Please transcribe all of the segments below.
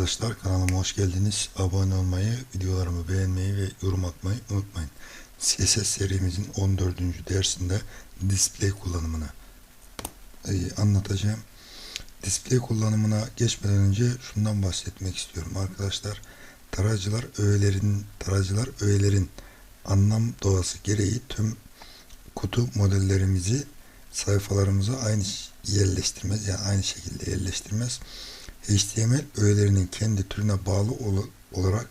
Arkadaşlar kanalıma hoş geldiniz. Abone olmayı, videolarımı beğenmeyi ve yorum atmayı unutmayın. CSS serimizin 14. dersinde display kullanımını e, anlatacağım. Display kullanımına geçmeden önce şundan bahsetmek istiyorum arkadaşlar. Tarayıcılar öğelerin tarayıcılar öğelerin anlam doğası gereği tüm kutu modellerimizi sayfalarımıza aynı yerleştirmez yani aynı şekilde yerleştirmez. HTML öğelerinin kendi türüne bağlı ol- olarak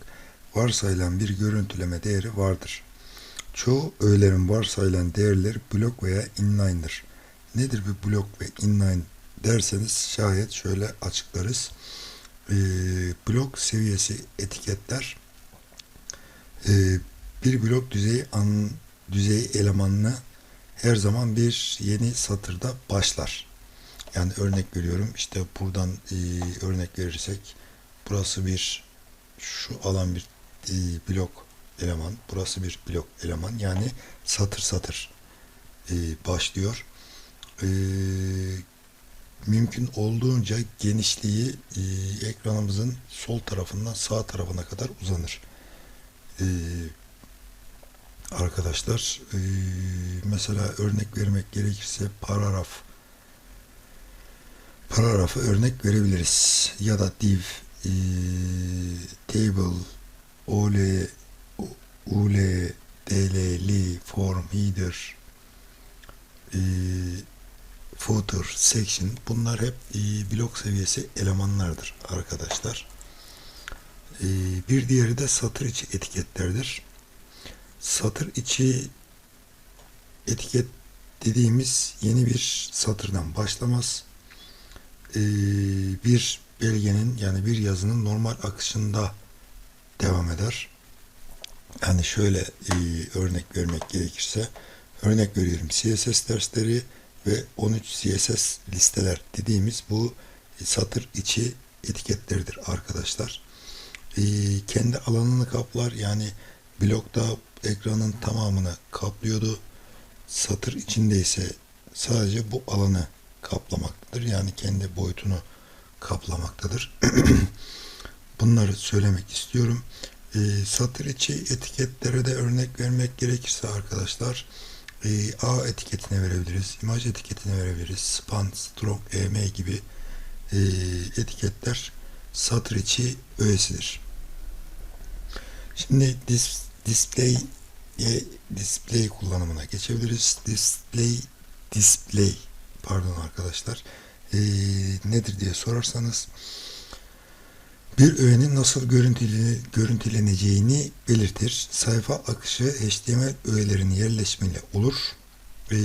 varsayılan bir görüntüleme değeri vardır. Çoğu öğelerin varsayılan değerleri blok veya inline'dır. Nedir bir blok ve inline derseniz şayet şöyle açıklarız. Ee, blok seviyesi etiketler ee, bir blok düzeyi an, düzey elemanını her zaman bir yeni satırda başlar. Yani örnek veriyorum işte buradan e, örnek verirsek burası bir şu alan bir e, blok eleman burası bir blok eleman yani satır satır e, başlıyor. E, mümkün olduğunca genişliği e, ekranımızın sol tarafından sağ tarafına kadar uzanır. E, arkadaşlar e, mesela örnek vermek gerekirse paragraf paragrafı örnek verebiliriz. Ya da div, e, table, ol, ul, dl, li, form, header, e, footer, section bunlar hep e, blok seviyesi elemanlardır arkadaşlar. E, bir diğeri de satır içi etiketlerdir. Satır içi etiket dediğimiz yeni bir satırdan başlamaz e, bir belgenin yani bir yazının normal akışında devam eder. Yani şöyle e, örnek vermek gerekirse örnek veriyorum CSS dersleri ve 13 CSS listeler dediğimiz bu satır içi etiketleridir arkadaşlar. E, kendi alanını kaplar yani blokta ekranın tamamını kaplıyordu. Satır içinde ise sadece bu alanı kaplamaktadır. Yani kendi boyutunu kaplamaktadır. Bunları söylemek istiyorum. E, satır içi etiketlere de örnek vermek gerekirse arkadaşlar e, A etiketine verebiliriz, imaj etiketine verebiliriz, span, strong, em gibi e, etiketler satır içi öğesidir. Şimdi dis, display display kullanımına geçebiliriz. Display display pardon arkadaşlar e, nedir diye sorarsanız bir öğenin nasıl görüntüle, görüntüleneceğini belirtir. Sayfa akışı HTML öğelerinin yerleşimiyle olur. E,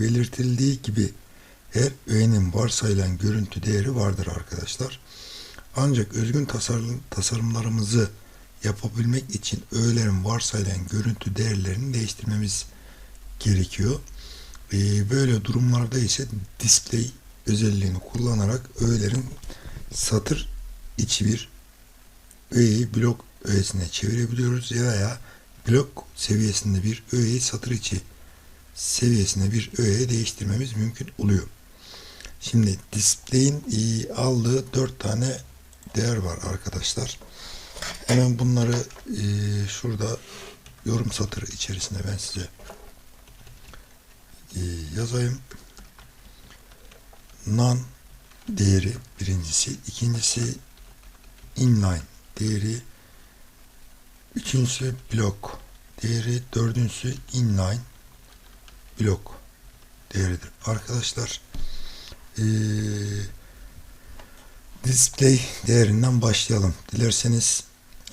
belirtildiği gibi her öğenin varsayılan görüntü değeri vardır arkadaşlar. Ancak özgün tasarım, tasarımlarımızı yapabilmek için öğelerin varsayılan görüntü değerlerini değiştirmemiz gerekiyor. Ee, böyle durumlarda ise display özelliğini kullanarak öğelerin satır içi bir öğeyi blok öğesine çevirebiliyoruz veya blok seviyesinde bir öğeyi satır içi seviyesine bir öğeye değiştirmemiz mümkün oluyor. Şimdi display'in aldığı dört tane değer var arkadaşlar. Hemen bunları e, şurada yorum satırı içerisinde ben size e, yazayım. Non değeri birincisi, ikincisi inline değeri, üçüncüsü blok değeri, dördüncüsü inline blok değeridir. Arkadaşlar e, display değerinden başlayalım. Dilerseniz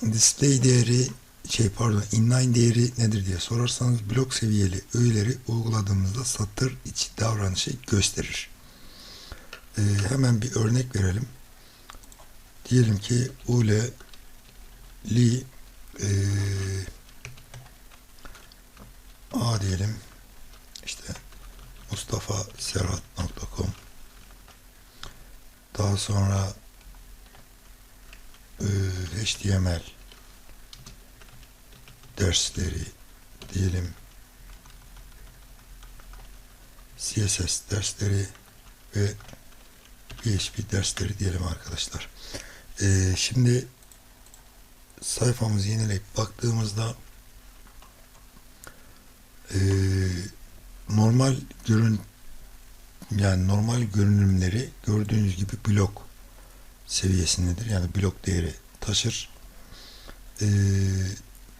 display değeri şey pardon inline değeri nedir diye sorarsanız blok seviyeli öğeleri uyguladığımızda satır içi davranışı gösterir. Ee, hemen bir örnek verelim. Diyelim ki ule li e, a diyelim işte Mustafa Serhat.com daha sonra e, HTML dersleri diyelim CSS dersleri ve PHP dersleri diyelim arkadaşlar. Ee, şimdi sayfamızı yenileyip baktığımızda ee, normal görün yani normal görünümleri gördüğünüz gibi blok seviyesindedir. Yani blok değeri taşır. Ee,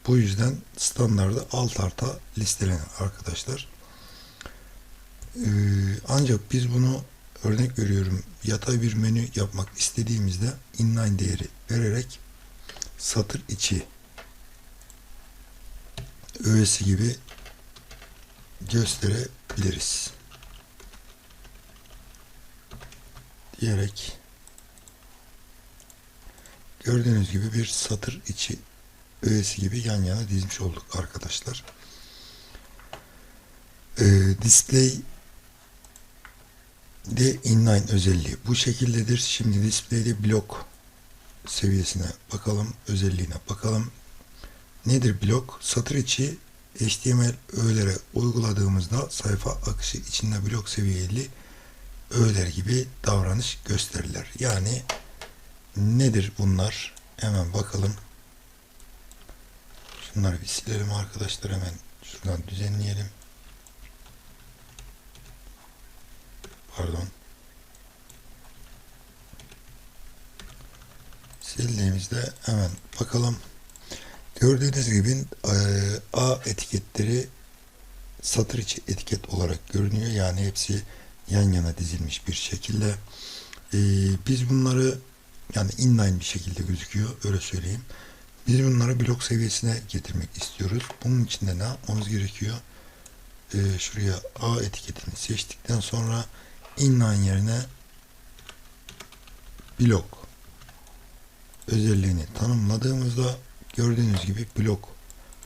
bu yüzden standardı alt alta listelenir arkadaşlar. Ee, ancak biz bunu örnek veriyorum yatay bir menü yapmak istediğimizde inline değeri vererek satır içi öğesi gibi gösterebiliriz. Diyerek gördüğünüz gibi bir satır içi öğesi gibi yan yana dizmiş olduk arkadaşlar. Ee, display de inline özelliği bu şekildedir. Şimdi display'de blok seviyesine bakalım, özelliğine bakalım. Nedir blok? Satır içi HTML öğelere uyguladığımızda sayfa akışı içinde blok seviyeli öğeler gibi davranış gösterirler. Yani nedir bunlar? Hemen bakalım. Şunları bir silelim arkadaşlar hemen şuradan düzenleyelim. Pardon. Sildiğimizde hemen bakalım. Gördüğünüz gibi e, A etiketleri satır içi etiket olarak görünüyor. Yani hepsi yan yana dizilmiş bir şekilde. E, biz bunları yani inline bir şekilde gözüküyor. Öyle söyleyeyim. Biz bunları blok seviyesine getirmek istiyoruz. Bunun için de ne yapmamız gerekiyor? E, şuraya A etiketini seçtikten sonra inline yerine blok özelliğini tanımladığımızda gördüğünüz gibi blok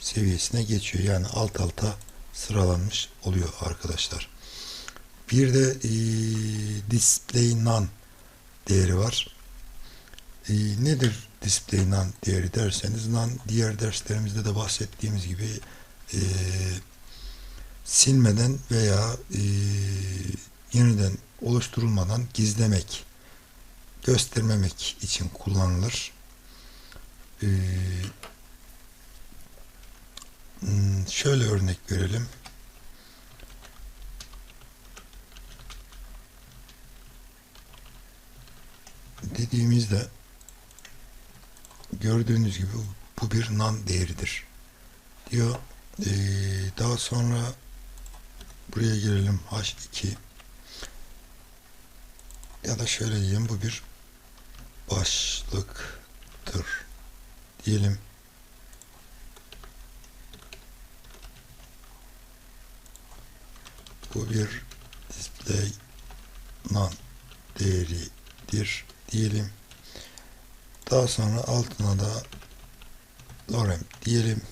seviyesine geçiyor. Yani alt alta sıralanmış oluyor arkadaşlar. Bir de e, display none değeri var. E, nedir display none değeri derseniz none diğer derslerimizde de bahsettiğimiz gibi e, silmeden veya e, yeniden oluşturulmadan gizlemek göstermemek için kullanılır. Ee, hmm, şöyle örnek verelim. Dediğimizde gördüğünüz gibi bu bir nan değeridir diyor. Ee, daha sonra buraya gelelim H2 ya da şöyle diyeyim bu bir başlıktır diyelim. Bu bir display non değeridir diyelim. Daha sonra altına da lorem diyelim.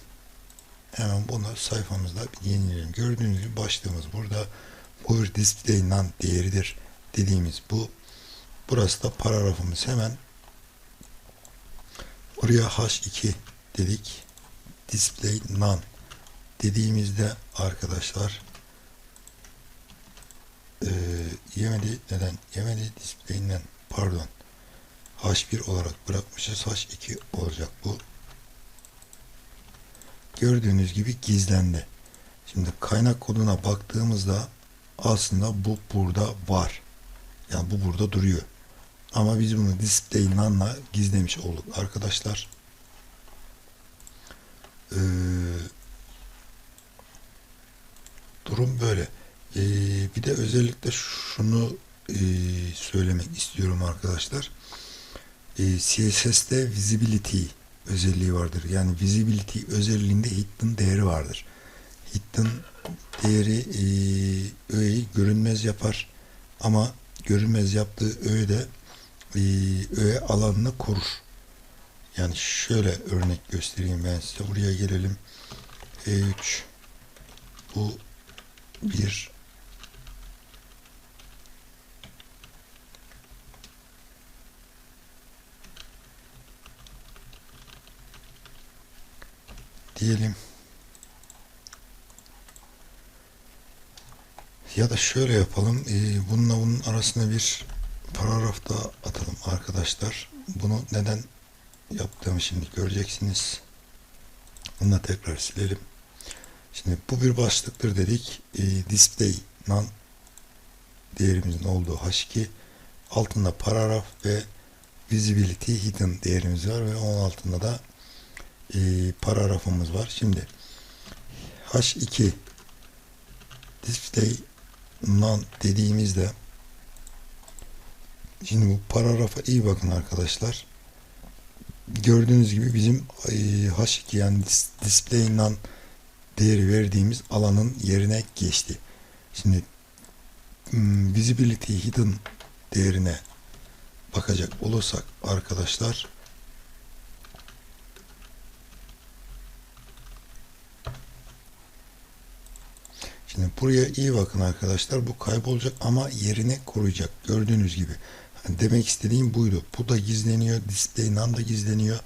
Hemen bunu sayfamızda yenileyelim. Gördüğünüz gibi başlığımız burada. Bu bir display non değeridir dediğimiz bu. Burası da paragrafımız hemen Oraya H2 dedik. Display none dediğimizde arkadaşlar e, yemedi neden yemedi display none pardon H1 olarak bırakmışız H2 olacak bu gördüğünüz gibi gizlendi şimdi kaynak koduna baktığımızda aslında bu burada var yani bu burada duruyor ama biz bunu display none'la gizlemiş olduk arkadaşlar. Ee, durum böyle. Ee, bir de özellikle şunu e, söylemek istiyorum arkadaşlar. Ee, CSS'de visibility özelliği vardır. Yani visibility özelliğinde hidden değeri vardır. Hidden değeri e, öğeyi görünmez yapar. Ama görünmez yaptığı öğe de e, öğe alanını korur. Yani şöyle örnek göstereyim ben size. Buraya gelelim. E3 bu bir diyelim. Ya da şöyle yapalım. E, bununla bunun arasında bir paragrafta atalım arkadaşlar. bunu neden yaptığımı şimdi göreceksiniz. Bunu da tekrar silelim. Şimdi bu bir başlıktır dedik. E, display non değerimizin olduğu H2 altında paragraf ve visibility hidden değerimiz var ve onun altında da e, paragrafımız var. Şimdi H2 display non dediğimizde şimdi bu paragrafa iyi bakın arkadaşlar. Gördüğünüz gibi bizim e, H2 yani dis, display non değeri verdiğimiz alanın yerine geçti. Şimdi hmm, visibility hidden değerine bakacak olursak arkadaşlar Şimdi buraya iyi bakın arkadaşlar. Bu kaybolacak ama yerine koruyacak. Gördüğünüz gibi. Hani demek istediğim buydu. Bu da gizleniyor. Display none da gizleniyor.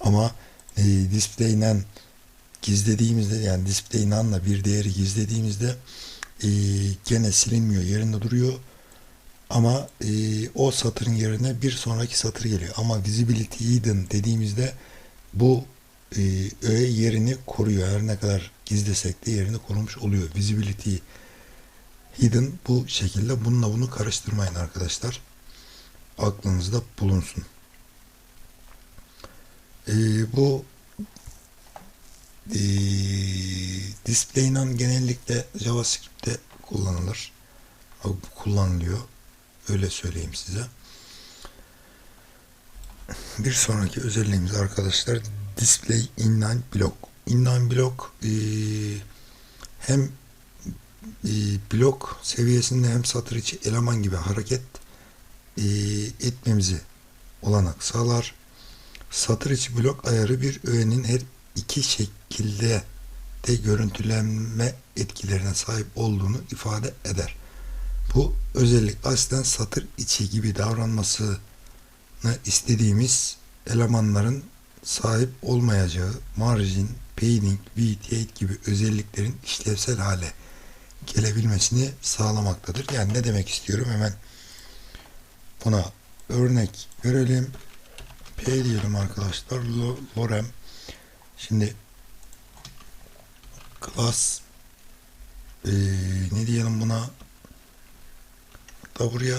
Ama e, display none gizlediğimizde yani display none'la bir değeri gizlediğimizde e, gene silinmiyor. Yerinde duruyor. Ama e, o satırın yerine bir sonraki satır geliyor. Ama visibility hidden dediğimizde bu e, öğe yerini koruyor. Her ne kadar gizlesek de yerini korumuş oluyor. Visibility hidden bu şekilde. Bununla bunu karıştırmayın arkadaşlar. Aklınızda bulunsun. E, bu e, display none genellikle JavaScript'te kullanılır. Kullanılıyor. Öyle söyleyeyim size. Bir sonraki özelliğimiz arkadaşlar display inline block. Inline block e, hem e, blok seviyesinde hem satır içi eleman gibi hareket e, etmemizi olanak sağlar. Satır içi blok ayarı bir öğenin her iki şekilde de görüntülenme etkilerine sahip olduğunu ifade eder. Bu özellik aslen satır içi gibi davranmasını istediğimiz elemanların sahip olmayacağı margin, padding, VT8 gibi özelliklerin işlevsel hale gelebilmesini sağlamaktadır. Yani ne demek istiyorum hemen buna örnek verelim. P diyelim arkadaşlar. Lorem. Şimdi class ee, ne diyelim buna da buraya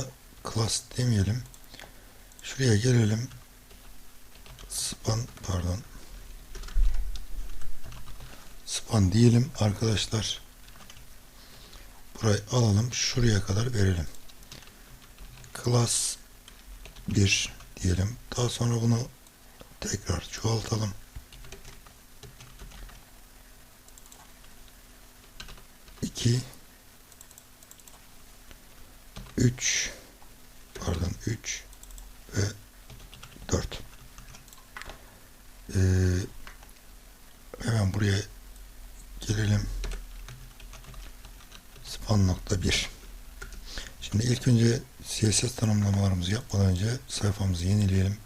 class demeyelim. Şuraya gelelim. Span pardon. Span diyelim arkadaşlar. Burayı alalım. Şuraya kadar verelim. Class 1 diyelim. Daha sonra bunu tekrar çoğaltalım. İki 3 pardon 3 ve 4 ee, hemen buraya gelelim. Span nokta 1 şimdi ilk önce CSS tanımlamalarımızı yapmadan önce sayfamızı yenileyelim.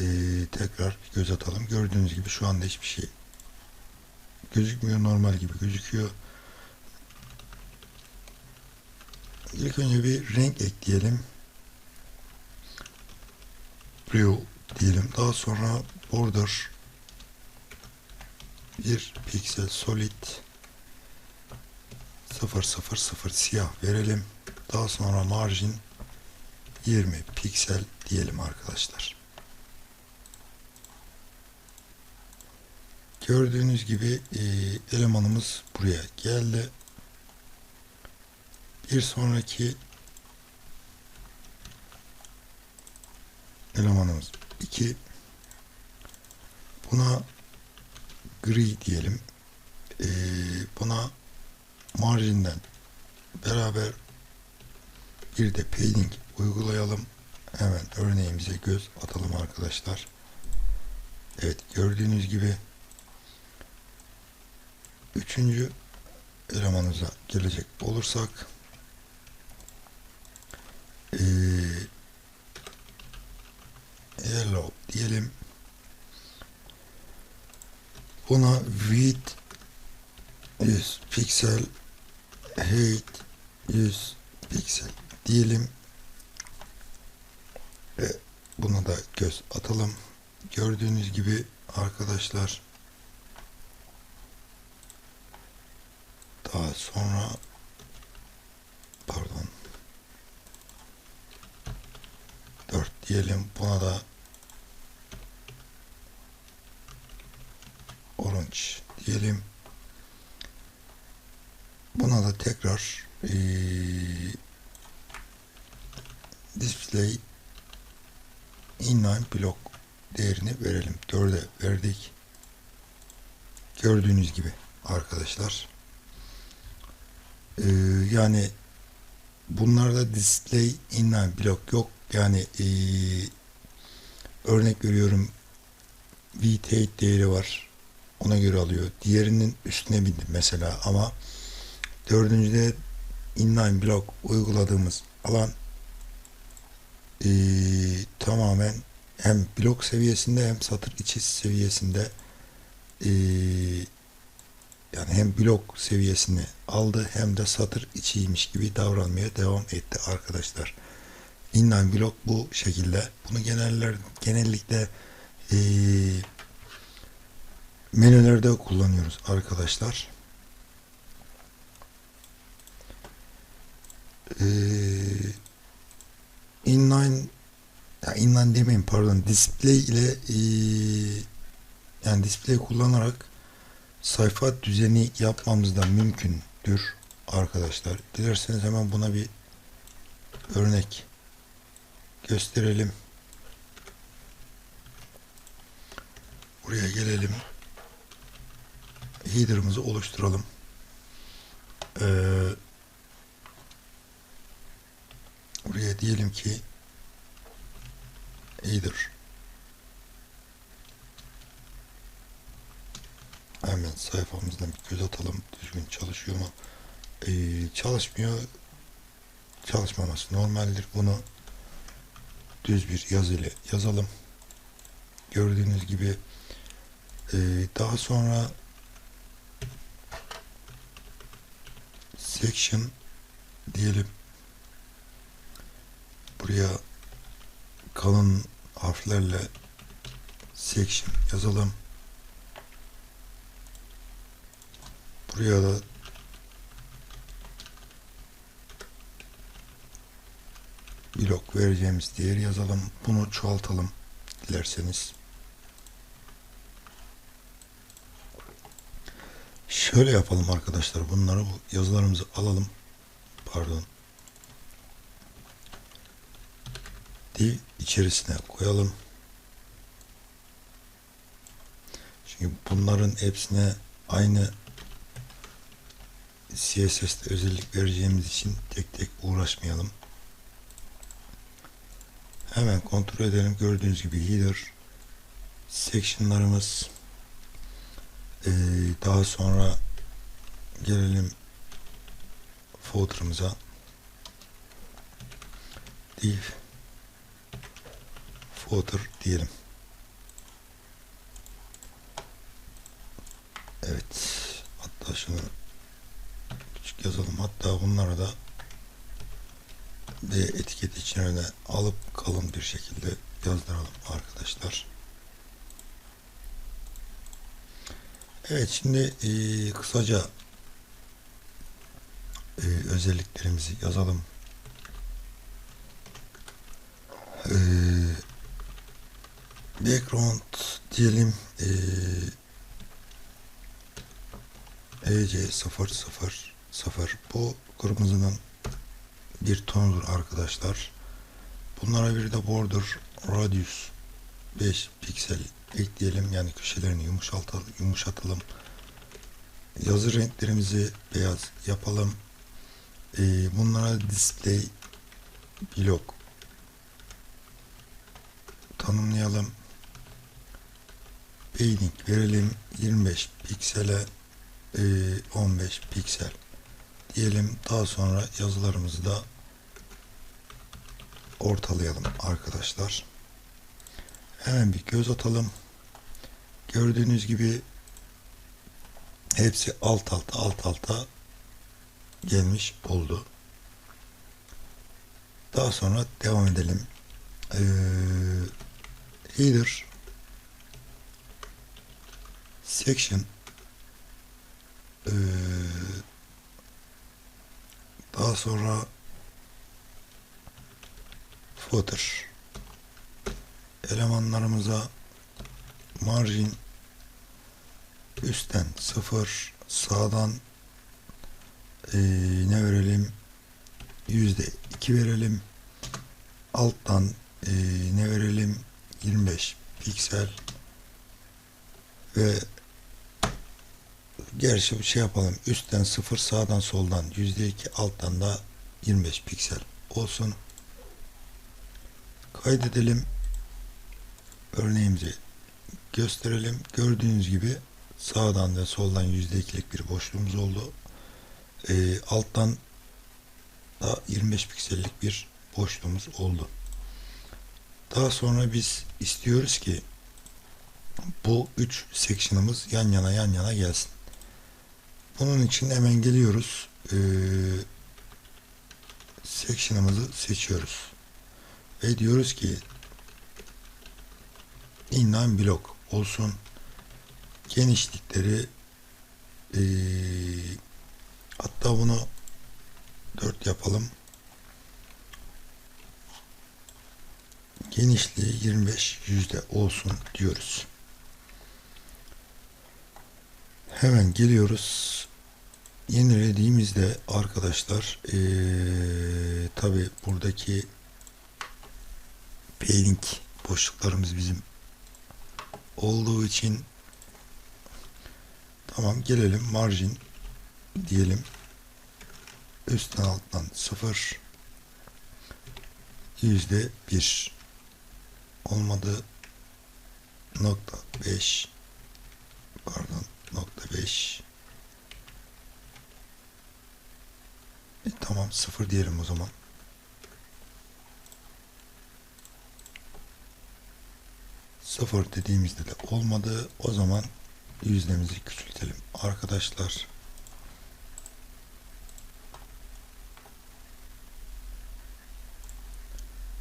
Ee, tekrar bir göz atalım. Gördüğünüz gibi şu anda hiçbir şey gözükmüyor. Normal gibi gözüküyor. İlk önce bir renk ekleyelim. Blue diyelim. Daha sonra border bir piksel solid 000 siyah verelim. Daha sonra margin 20 piksel diyelim arkadaşlar. Gördüğünüz gibi e, elemanımız buraya geldi. Bir sonraki elemanımız 2 buna gri diyelim. Ee, buna marjinden beraber bir de padding uygulayalım. Hemen örneğimize göz atalım arkadaşlar. Evet gördüğünüz gibi üçüncü elemanımıza gelecek olursak ee, yellow diyelim. Buna width 100 piksel height 100 piksel diyelim ve Buna da göz atalım. Gördüğünüz gibi arkadaşlar daha sonra pardon 4 diyelim. Buna da orange diyelim. Buna da tekrar eee display inline block değerini verelim. 4'e verdik. Gördüğünüz gibi arkadaşlar. Ee, yani bunlarda display inline block yok. Yani ee, örnek veriyorum VT değeri var. Ona göre alıyor. Diğerinin üstüne bindi mesela ama dördüncüde inline block uyguladığımız alan ee, tamamen hem blok seviyesinde hem satır içi seviyesinde ee, yani hem blok seviyesini aldı hem de satır içiymiş gibi davranmaya devam etti arkadaşlar. Inline blok bu şekilde. Bunu geneller genellikle ee, menülerde kullanıyoruz arkadaşlar. Eee inline ya inline demeyin pardon display ile e, yani display kullanarak sayfa düzeni yapmamız da mümkündür arkadaşlar. Dilerseniz hemen buna bir örnek gösterelim. Buraya gelelim. Header'ımızı oluşturalım. Ee, buraya diyelim ki header hemen sayfamızdan bir göz atalım. Düzgün çalışıyor mu? Ee, çalışmıyor. Çalışmaması normaldir bunu. Düz bir yazı ile yazalım. Gördüğünüz gibi ee, daha sonra section diyelim buraya kalın harflerle section yazalım. Buraya da blok vereceğimiz değeri yazalım. Bunu çoğaltalım dilerseniz. Şöyle yapalım arkadaşlar. Bunları bu yazılarımızı alalım. Pardon. div içerisine koyalım. Çünkü bunların hepsine aynı CSS'de özellik vereceğimiz için tek tek uğraşmayalım. Hemen kontrol edelim. Gördüğünüz gibi header sectionlarımız ee, daha sonra gelelim footer'ımıza div footer diyelim. Evet. Hatta şunu küçük yazalım. Hatta bunları da bir etiket içine alıp kalın bir şekilde yazdıralım arkadaşlar. Evet şimdi e, kısaca e, özelliklerimizi yazalım. Eee background diyelim ee, EC 0 0 0 bu kırmızının bir tonudur arkadaşlar. Bunlara bir de border radius 5 piksel ekleyelim yani köşelerini yumuşatalım, yumuşatalım. Yazı renklerimizi beyaz yapalım. Ee, bunlara display block tanımlayalım. Padding verelim 25 piksele e, 15 piksel diyelim. Daha sonra yazılarımızı da ortalayalım arkadaşlar. Hemen bir göz atalım. Gördüğünüz gibi hepsi alt alta alt alta gelmiş oldu. Daha sonra devam edelim. Ee, header section. Ee, daha sonra footer. Elemanlarımıza margin üstten 0 sağdan ee, ne verelim? Yüzde 2 verelim. Alttan ee, ne verelim? 25 piksel. Ve gerçi şey yapalım üstten 0 sağdan soldan yüzde 2 alttan da 25 piksel olsun. Kaydedelim. Örneğimizi gösterelim. Gördüğünüz gibi sağdan ve soldan yüzde ikilik bir boşluğumuz oldu Ee, alttan da 25 piksellik bir boşluğumuz oldu. Daha sonra biz istiyoruz ki bu üç section'ımız yan yana yan yana gelsin. Bunun için hemen geliyoruz. Ee, section'ımızı seçiyoruz. Ve diyoruz ki inline block olsun. Genişlikleri ee, hatta bunu 4 yapalım. Genişliği 25 yüzde olsun diyoruz. Hemen geliyoruz. Yenilediğimizde arkadaşlar ee, tabi buradaki pairing boşluklarımız bizim olduğu için tamam gelelim margin diyelim. Üstten alttan 0 yüzde 1 olmadı. Nokta 5 pardon nokta 5 e, tamam 0 diyelim o zaman. Sıfır dediğimizde de olmadı. O zaman yüzdemizi küçültelim. Arkadaşlar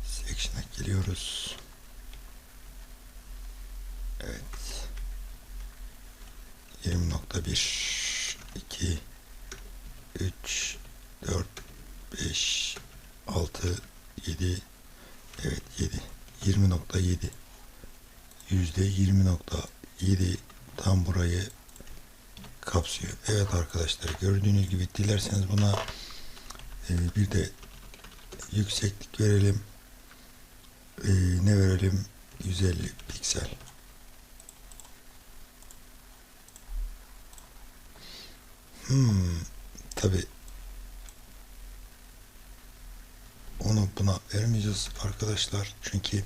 section'a geliyoruz evet 20.1 2 3 4 5 6 7 evet 7 20.7 yüzde 20.7 tam burayı kapsıyor. Evet arkadaşlar gördüğünüz gibi dilerseniz buna e, bir de yükseklik verelim. E, ne verelim? 150 piksel. Hmm, tabi onu buna vermeyeceğiz arkadaşlar çünkü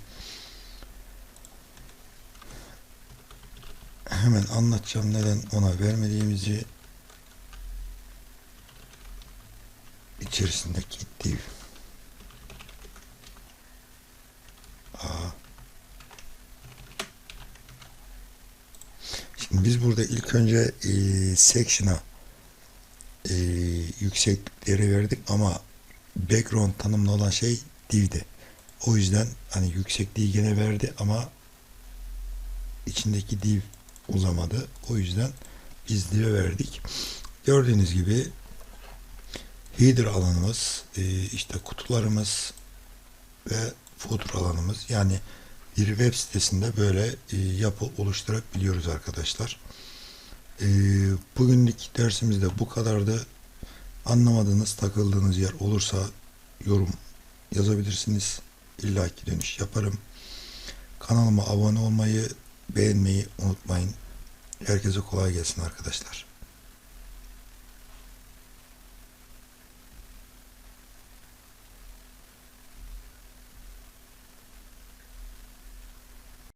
hemen anlatacağım neden ona vermediğimizi içerisindeki div Aa. Şimdi biz burada ilk önce e, section'a e, yükseklikleri verdik ama background tanımlı olan şey div'di. O yüzden hani yüksekliği gene verdi ama içindeki div uzamadı. O yüzden biz div'e verdik. Gördüğünüz gibi header alanımız, e, işte kutularımız ve footer alanımız yani bir web sitesinde böyle e, yapı oluşturabiliyoruz arkadaşlar. E, bugünlük dersimiz de bu kadardı. Anlamadığınız, takıldığınız yer olursa yorum yazabilirsiniz. İlla ki dönüş yaparım. Kanalıma abone olmayı, beğenmeyi unutmayın. Herkese kolay gelsin arkadaşlar.